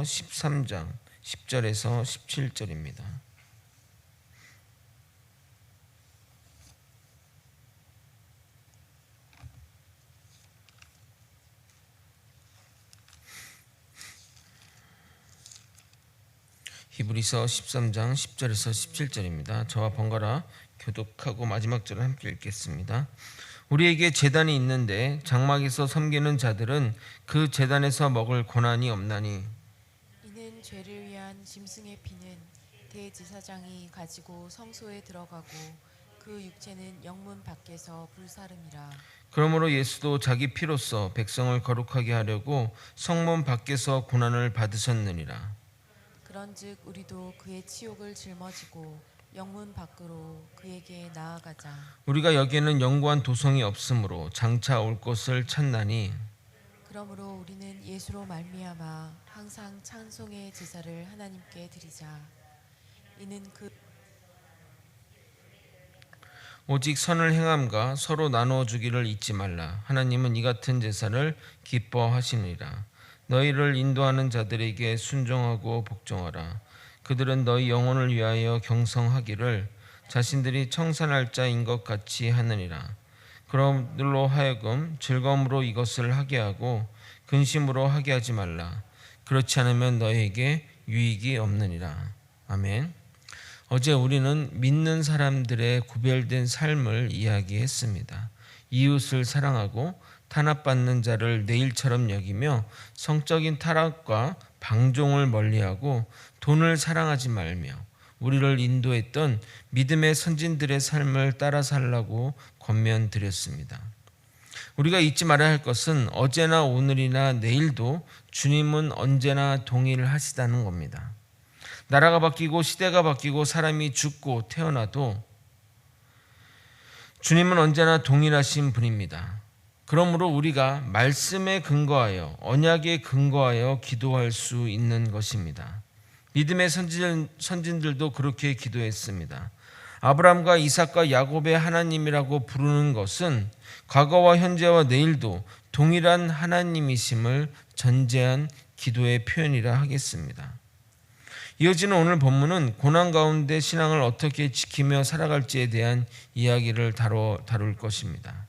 히브리서 13장 10절에서 17절입니다. 히브리서 13장 10절에서 17절입니다. 저와 번갈아 교독하고 마지막 절을 함께 읽겠습니다. 우리에게 재단이 있는데 장막에서 섬기는 자들은 그 재단에서 먹을 고난이 없나니 죄를 위한 짐승의 피는 대지사장이 가지고 성소에 들어가고 그 육체는 영문 밖에서 불사름이라 그러므로 예수도 자기 피로써 백성을 거룩하게 하려고 성문 밖에서 고난을 받으셨느니라. 그런즉 우리도 그의 치욕을 짊어지고 영문 밖으로 그에게 나아가자 우리가 여기에는 영구한 도성이 없으므로 장차 올 것을 찾나니 그러므로 우리는 예수로 말미암아 항상 찬송의 제사를 하나님께 드리자 이는 그 오직 선을 행함과 서로 나누어 주기를 잊지 말라. 하나님은 이 같은 제사를 기뻐하시니라. 너희를 인도하는 자들에게 순종하고 복종하라. 그들은 너희 영혼을 위하여 경성하기를 자신들이 청산할 자인 것 같이 하느니라. 그러므로 하여금 즐거움으로 이것을 하게 하고 근심으로 하게 하지 말라. 그렇지 않으면 너희에게 유익이 없느니라. 아멘. 어제 우리는 믿는 사람들의 구별된 삶을 이야기했습니다. 이웃을 사랑하고 탄압받는 자를 내 일처럼 여기며 성적인 타락과 방종을 멀리하고 돈을 사랑하지 말며 우리를 인도했던 믿음의 선진들의 삶을 따라 살라고 권면드렸습니다. 우리가 잊지 말아야 할 것은 어제나 오늘이나 내일도 주님은 언제나 동일하시다는 겁니다. 나라가 바뀌고 시대가 바뀌고 사람이 죽고 태어나도 주님은 언제나 동일하신 분입니다. 그러므로 우리가 말씀에 근거하여 언약에 근거하여 기도할 수 있는 것입니다. 믿음의 선진, 선진 들도 그렇게 기도했습니다. 아브라함과 이삭과 야곱의 하나님이라고 부르는 것은 과거와 현재와 내일도 동일한 하나님이심을 전제한 기도의 표현이라 하겠습니다. 이어지는 오늘 본문은 고난 가운데 신앙을 어떻게 지키며 살아갈지에 대한 이야기를 다뤄, 다룰 것입니다.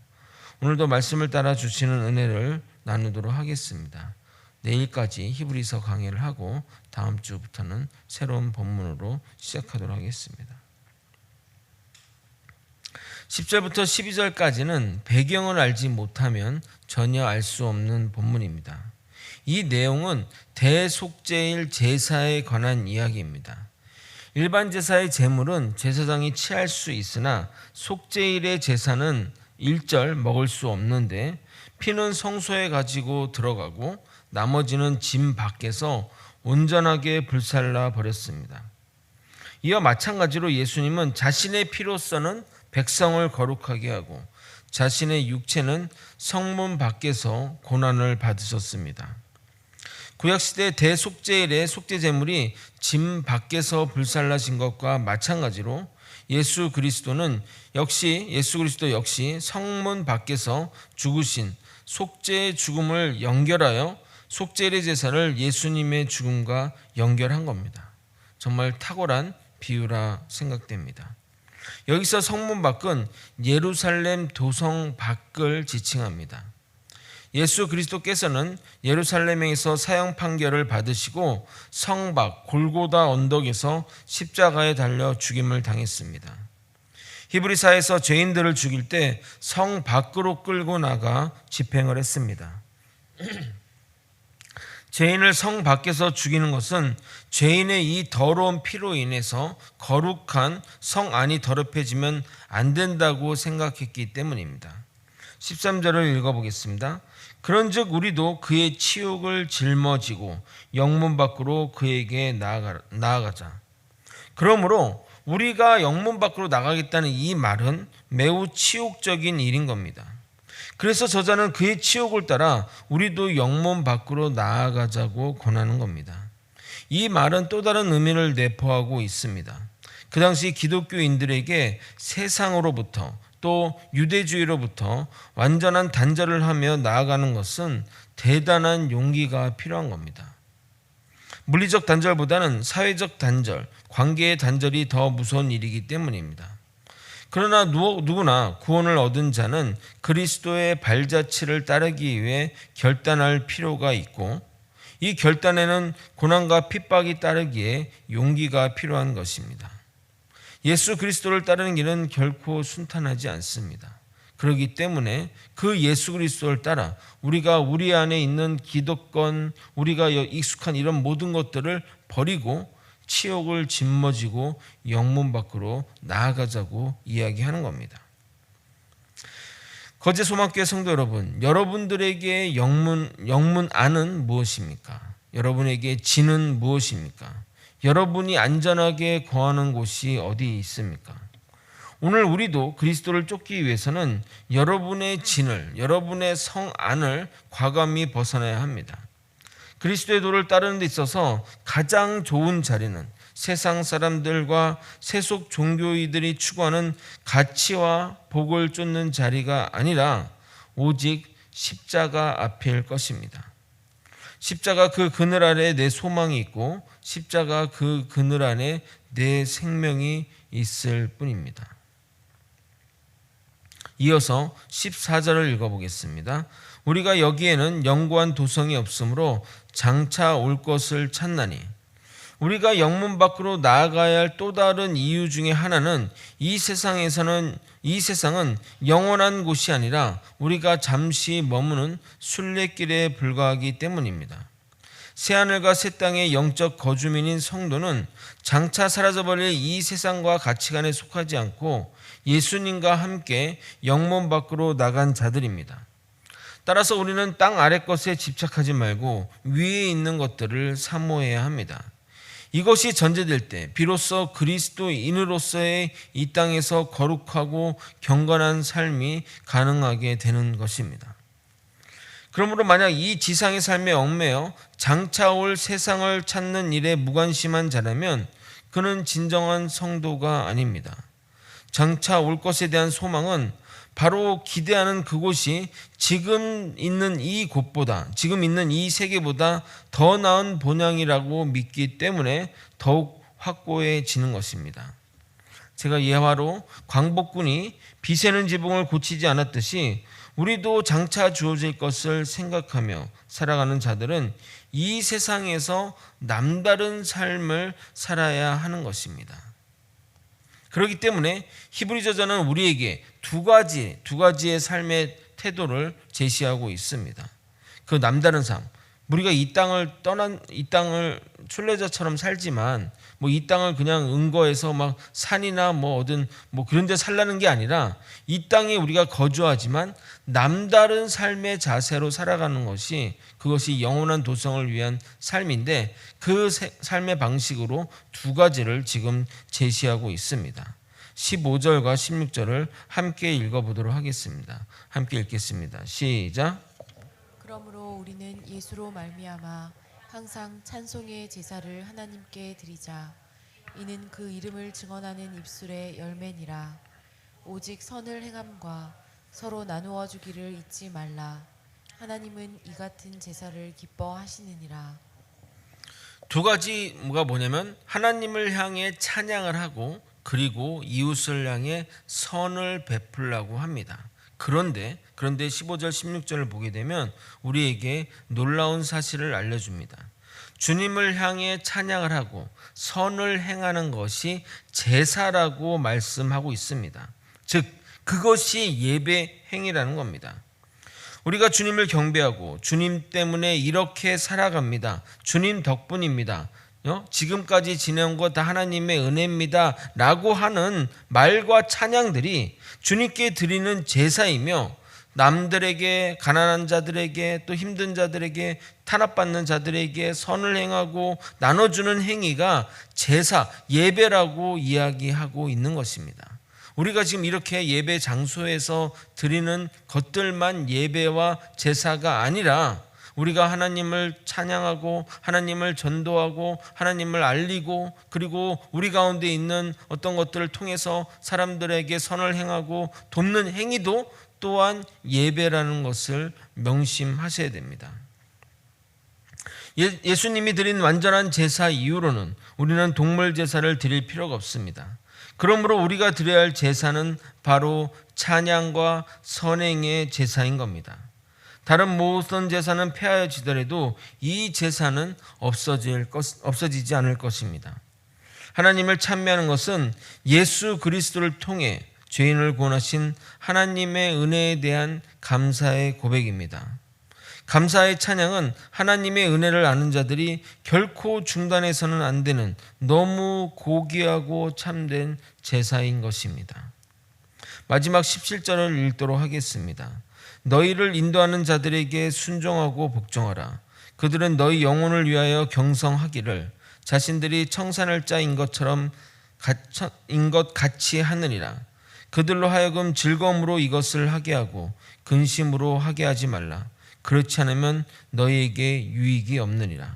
오늘도 말씀을 따라 주시는 은혜를 나누도록 하겠습니다. 내일까지 히브리서 강의를 하고 다음 주부터는 새로운 본문으로 시작하도록 하겠습니다. 10절부터 12절까지는 배경을 알지 못하면 전혀 알 수 없는 본문입니다. 이 내용은 대속제일 제사에 관한 이야기입니다. 일반 제사의 제물은 제사장이 취할 수 있으나 속제일의 제사는 일절 먹을 수 없는데 피는 성소에 가지고 들어가고 나머지는 짐 밖에서 온전하게 불살라 버렸습니다. 이와 마찬가지로 예수님은 자신의 피로서는 백성을 거룩하게 하고 자신의 육체는 성문 밖에서 고난을 받으셨습니다. 구약시대 대속제일의 속죄제물이 짐 밖에서 불살라진 것과 마찬가지로 예수 그리스도는 역시 예수 그리스도 역시 성문 밖에서 죽으신 속죄의 죽음을 연결하여 속죄의 제사를 예수님의 죽음과 연결한 겁니다. 정말 탁월한 비유라 생각됩니다. 여기서 성문 밖은 예루살렘 도성 밖을 지칭합니다. 예수 그리스도께서는 예루살렘에서 사형 판결을 받으시고 성밖 골고다 언덕에서 십자가에 달려 죽임을 당했습니다. 히브리사에서 죄인들을 죽일 때 성 밖으로 끌고 나가 집행을 했습니다. 죄인을 성 밖에서 죽이는 것은 죄인의 이 더러운 피로 인해서 거룩한 성 안이 더럽혀지면 안 된다고 생각했기 때문입니다. 13절을 읽어보겠습니다. 그런즉 우리도 그의 치욕을 짊어지고 영문 밖으로 그에게 나아가, 나아가자. 그러므로 우리가 영문 밖으로 나가겠다는 이 말은 매우 치욕적인 일인 겁니다. 그래서 저자는 그의 치욕을 따라 우리도 영문 밖으로 나아가자고 권하는 겁니다. 이 말은 또 다른 의미를 내포하고 있습니다. 그 당시 기독교인들에게 세상으로부터 또 유대주의로부터 완전한 단절을 하며 나아가는 것은 대단한 용기가 필요한 겁니다. 물리적 단절보다는 사회적 단절, 관계의 단절이 더 무서운 일이기 때문입니다. 그러나 누- 누구나 구원을 얻은 자는 그리스도의 발자취를 따르기 위해 결단할 필요가 있고 이 결단에는 고난과 핍박이 따르기에 용기가 필요한 것입니다. 예수 그리스도를 따르는 길은 결코 순탄하지 않습니다. 그렇기 때문에 그 예수 그리스도를 따라 우리가 우리 안에 있는 기득권, 우리가 여- 익숙한 이런 모든 것들을 버리고 치욕을 짊어지고 영문 밖으로 나아가자고 이야기하는 겁니다. 거제 소망교회 성도 여러분, 여러분들에게 영문 영문 안은 무엇입니까? 여러분에게 진은 무엇입니까? 여러분이 안전하게 거하는 곳이 어디 있습니까? 오늘 우리도 그리스도를 쫓기 위해서는 여러분의 진을, 여러분의 성 안을 과감히 벗어나야 합니다. 그리스도의 도를 따르는 데 있어서 가장 좋은 자리는 세상 사람들과 세속 종교이들이 추구하는 가치와 복을 쫓는 자리가 아니라 오직 십자가 앞일 것입니다. 십자가 그 그늘 아래 내 소망이 있고 십자가 그 그늘 안에 내 생명이 있을 뿐입니다. 이어서 14절을 읽어보겠습니다. 우리가 여기에는 영구한 도성이 없으므로 장차 올 것을 찾나니 우리가 영문 밖으로 나아가야 할 또 다른 이유 중에 하나는 이 세상에서는 이 세상은 영원한 곳이 아니라 우리가 잠시 머무는 순례길에 불과하기 때문입니다. 새하늘과 새 땅의 영적 거주민인 성도는 장차 사라져버릴 이 세상과 가치관에 속하지 않고 예수님과 함께 영문 밖으로 나간 자들입니다. 따라서 우리는 땅 아래 것에 집착하지 말고 위에 있는 것들을 사모해야 합니다. 이것이 전제될 때 비로소 그리스도인으로서의 이 땅에서 거룩하고 경건한 삶이 가능하게 되는 것입니다. 그러므로 만약 이 지상의 삶에 얽매여 장차 올 세상을 찾는 일에 무관심한 자라면 그는 진정한 성도가 아닙니다. 장차 올 것에 대한 소망은 바로 기대하는 그곳이 지금 있는 이 곳보다 지금 있는 이 세계보다 더 나은 본향이라고 믿기 때문에 더욱 확고해지는 것입니다. 제가 예화로 광복군이 비세는 지붕을 고치지 않았듯이 우리도 장차 주어질 것을 생각하며 살아가는 자들은 이 세상에서 남다른 삶을 살아야 하는 것입니다. 그렇기 때문에 히브리 저자는 우리에게 두 가지 두 가지의 삶의 태도를 제시하고 있습니다. 그 남다른 삶. 우리가 이 땅을 떠난 이 땅을 순례자처럼 살지만 뭐 이 땅을 그냥 은거해서 막 산이나 뭐 어든 뭐 그런 데 살라는 게 아니라 이 땅에 우리가 거주하지만 남다른 삶의 자세로 살아가는 것이 그것이 영원한 도성을 위한 삶인데 그 세- 삶의 방식으로 두 가지를 지금 제시하고 있습니다. 15절과 16절을 함께 읽어보도록 하겠습니다. 함께 읽겠습니다. 시작. 그러므로 우리는 예수로 말미암아 항상 찬송의 제사를 하나님께 드리자. 이는 그 이름을 증언하는 입술의 열매니라. 오직 선을 행함과 서로 나누어 주기를 잊지 말라. 하나님은 이 같은 제사를 기뻐하시느니라. 두 가지가 뭐냐면 하나님을 향해 찬양을 하고 그리고 이웃을 향해 선을 베풀라고 합니다. 그런데 그런데 15절 16절을 보게 되면 우리에게 놀라운 사실을 알려줍니다. 주님을 향해 찬양을 하고 선을 행하는 것이 제사라고 말씀하고 있습니다. 즉 그것이 예배 행위라는 겁니다. 우리가 주님을 경배하고 주님 때문에 이렇게 살아갑니다. 주님 덕분입니다. 어? 지금까지 지내온 것 다 하나님의 은혜입니다. 라고 하는 말과 찬양들이 주님께 드리는 제사이며 남들에게 가난한 자들에게 또 힘든 자들에게 탄압받는 자들에게 선을 행하고 나눠주는 행위가 제사 예배라고 이야기하고 있는 것입니다. 우리가 지금 이렇게 예배 장소에서 드리는 것들만 예배와 제사가 아니라 우리가 하나님을 찬양하고 하나님을 전도하고 하나님을 알리고 그리고 우리 가운데 있는 어떤 것들을 통해서 사람들에게 선을 행하고 돕는 행위도 또한 예배라는 것을 명심하셔야 됩니다. 예, 예수님이 드린 완전한 제사 이후로는 우리는 동물 제사를 드릴 필요가 없습니다. 그러므로 우리가 드려야 할 제사는 바로 찬양과 선행의 제사인 겁니다. 다른 모든 제사는 폐하여지더라도 이 제사는 없어질 것, 없어지지 않을 것입니다. 하나님을 찬미하는 것은 예수 그리스도를 통해 죄인을 구원하신 하나님의 은혜에 대한 감사의 고백입니다. 감사의 찬양은 하나님의 은혜를 아는 자들이 결코 중단해서는 안 되는 너무 고귀하고 참된 제사인 것입니다. 마지막 17절을 읽도록 하겠습니다. 너희를 인도하는 자들에게 순종하고 복종하라. 그들은 너희 영혼을 위하여 경성하기를 자신들이 청산할 자인 것처럼 인것 같이 하느니라. 그들로 하여금 즐거움으로 이것을 하게 하고 근심으로 하게 하지 말라. 그렇지 않으면 너희에게 유익이 없느니라.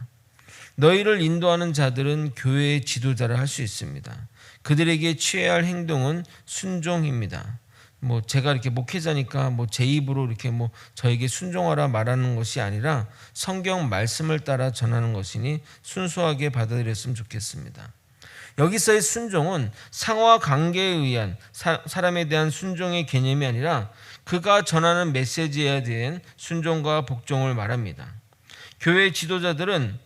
너희를 인도하는 자들은 교회의 지도자를 할 수 있습니다. 그들에게 취해야 할 행동은 순종입니다. 뭐 제가 이렇게 목회자니까 뭐 제 입으로 이렇게 뭐 저에게 순종하라 말하는 것이 아니라 성경 말씀을 따라 전하는 것이니 순수하게 받아들였으면 좋겠습니다. 여기서의 순종은 상하 관계에 의한 사, 사람에 대한 순종의 개념이 아니라 그가 전하는 메시지에 대한 순종과 복종을 말합니다. 교회 지도자들은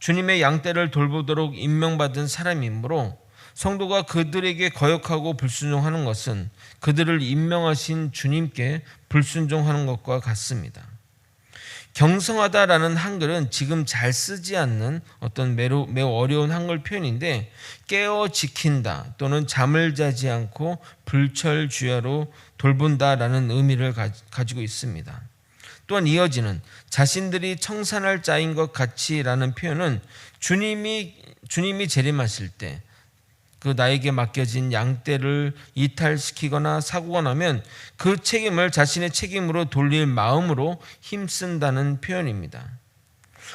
주님의 양떼를 돌보도록 임명받은 사람이므로 성도가 그들에게 거역하고 불순종하는 것은 그들을 임명하신 주님께 불순종하는 것과 같습니다. 경성하다라는 한글은 지금 잘 쓰지 않는 어떤 매우, 어려운 한글 표현인데 깨어 지킨다 또는 잠을 자지 않고 불철주야로 돌본다라는 의미를 가, 가지고 있습니다. 또한 이어지는 자신들이 청산할 자인 것 같이라는 표현은 주님이 주님이 재림하실 때 그 나에게 맡겨진 양떼를 이탈시키거나 사고가 나면 그 책임을 자신의 책임으로 돌릴 마음으로 힘쓴다는 표현입니다.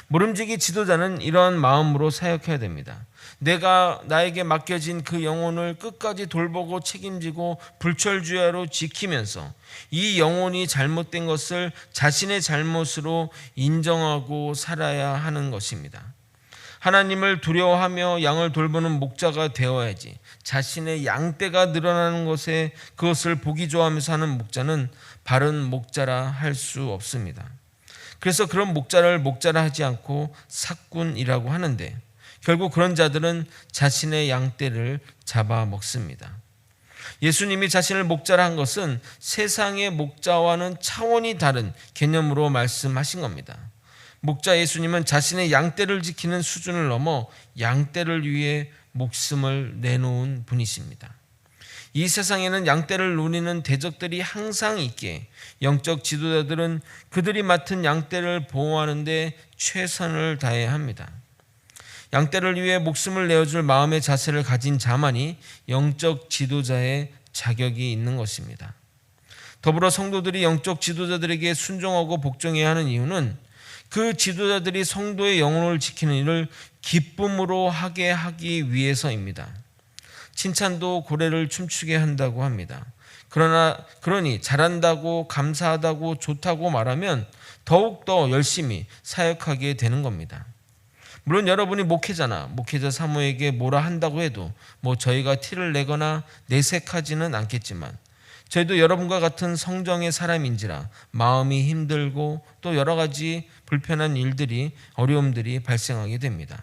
모름지기 지도자는 이런 마음으로 사역해야 됩니다. 내가 나에게 맡겨진 그 영혼을 끝까지 돌보고 책임지고 불철주야로 지키면서 이 영혼이 잘못된 것을 자신의 잘못으로 인정하고 살아야 하는 것입니다. 하나님을 두려워하며 양을 돌보는 목자가 되어야지 자신의 양떼가 늘어나는 것에 그것을 보기 좋아하면서 하는 목자는 바른 목자라 할 수 없습니다. 그래서 그런 목자를 목자라 하지 않고 사꾼이라고 하는데 결국 그런 자들은 자신의 양떼를 잡아 먹습니다. 예수님이 자신을 목자라 한 것은 세상의 목자와는 차원이 다른 개념으로 말씀하신 겁니다. 목자 예수님은 자신의 양떼를 지키는 수준을 넘어 양떼를 위해 목숨을 내놓은 분이십니다. 이 세상에는 양떼를 누리는 대적들이 항상 있기에 영적 지도자들은 그들이 맡은 양떼를 보호하는데 최선을 다해야 합니다. 양떼를 위해 목숨을 내어줄 마음의 자세를 가진 자만이 영적 지도자의 자격이 있는 것입니다. 더불어 성도들이 영적 지도자들에게 순종하고 복종해야 하는 이유는 그 지도자들이 성도의 영혼을 지키는 일을 기쁨으로 하게 하기 위해서입니다. 칭찬도 고래를 춤추게 한다고 합니다. 그러나 그러니 잘한다고 감사하다고 좋다고 말하면 더욱 더 열심히 사역하게 되는 겁니다. 물론 여러분이 목회자나 목회자 사모에게 뭐라 한다고 해도 뭐 저희가 티를 내거나 내색하지는 않겠지만 저희도 여러분과 같은 성정의 사람인지라 마음이 힘들고 또 여러 가지 불편한 일들이 어려움들이 발생하게 됩니다.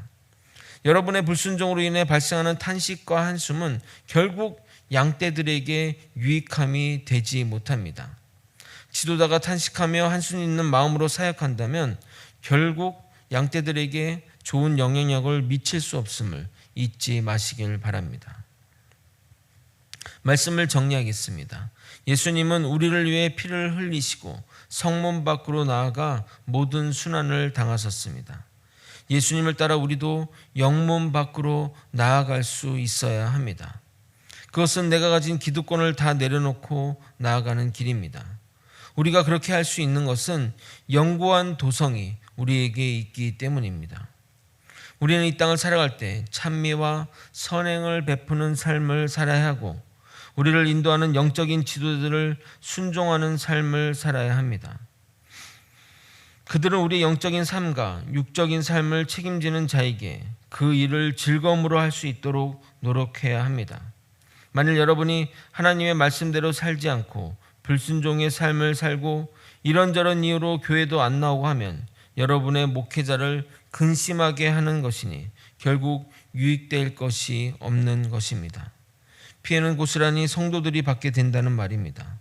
여러분의 불순종으로 인해 발생하는 탄식과 한숨은 결국 양떼들에게 유익함이 되지 못합니다. 지도자가 탄식하며 한숨 있는 마음으로 사역한다면 결국 양떼들에게 좋은 영향력을 미칠 수 없음을 잊지 마시길 바랍니다. 말씀을 정리하겠습니다. 예수님은 우리를 위해 피를 흘리시고 성문 밖으로 나아가 모든 순환을 당하셨습니다. 예수님을 따라 우리도 영문 밖으로 나아갈 수 있어야 합니다. 그것은 내가 가진 기득권을 다 내려놓고 나아가는 길입니다. 우리가 그렇게 할 수 있는 것은 영구한 도성이 우리에게 있기 때문입니다. 우리는 이 땅을 살아갈 때 찬미와 선행을 베푸는 삶을 살아야 하고 우리를 인도하는 영적인 지도자들을 순종하는 삶을 살아야 합니다. 그들은 우리 영적인 삶과 육적인 삶을 책임지는 자에게 그 일을 즐거움으로 할 수 있도록 노력해야 합니다. 만일 여러분이 하나님의 말씀대로 살지 않고 불순종의 삶을 살고 이런저런 이유로 교회도 안 나오고 하면 여러분의 목회자를 근심하게 하는 것이니 결국 유익될 것이 없는 것입니다. 피해는 고스란히 성도들이 받게 된다는 말입니다.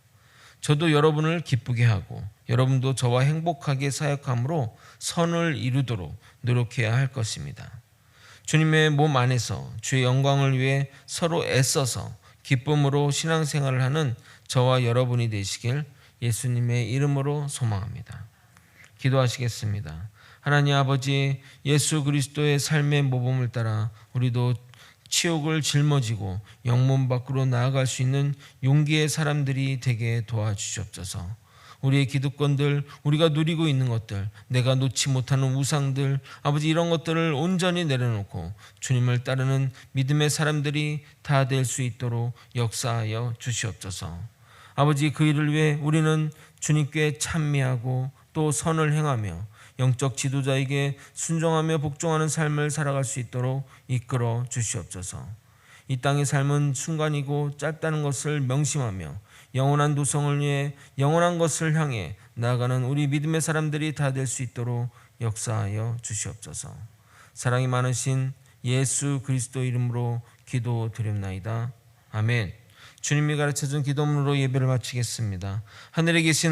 저도 여러분을 기쁘게 하고 여러분도 저와 행복하게 사역함으로 선을 이루도록 노력해야 할 것입니다. 주님의 몸 안에서 주의 영광을 위해 서로 애써서 기쁨으로 신앙생활을 하는 저와 여러분이 되시길 예수님의 이름으로 소망합니다. 기도하시겠습니다. 하나님 아버지 예수 그리스도의 삶의 모범을 따라 우리도 치욕을 짊어지고 영문 밖으로 나아갈 수 있는 용기의 사람들이 되게 도와주시옵소서. 우리의 기득권들, 우리가 누리고 있는 것들, 내가 놓지 못하는 우상들, 아버지 이런 것들을 온전히 내려놓고 주님을 따르는 믿음의 사람들이 다 될 수 있도록 역사하여 주시옵소서. 아버지 그 일을 위해 우리는 주님께 찬미하고 또 선을 행하며 영적 지도자에게 순종하며 복종하는 삶을 살아갈 수 있도록 이끌어 주시옵소서. 이 땅의 삶은 순간이고 짧다는 것을 명심하며 영원한 도성을 위해 영원한 것을 향해 나아가는 우리 믿음의 사람들이 다 될 수 있도록 역사하여 주시옵소서. 사랑이 많으신 예수 그리스도 이름으로 기도드립나이다. 아멘. 주님이 가르쳐준 기도문으로 예배를 마치겠습니다. 하늘에 계신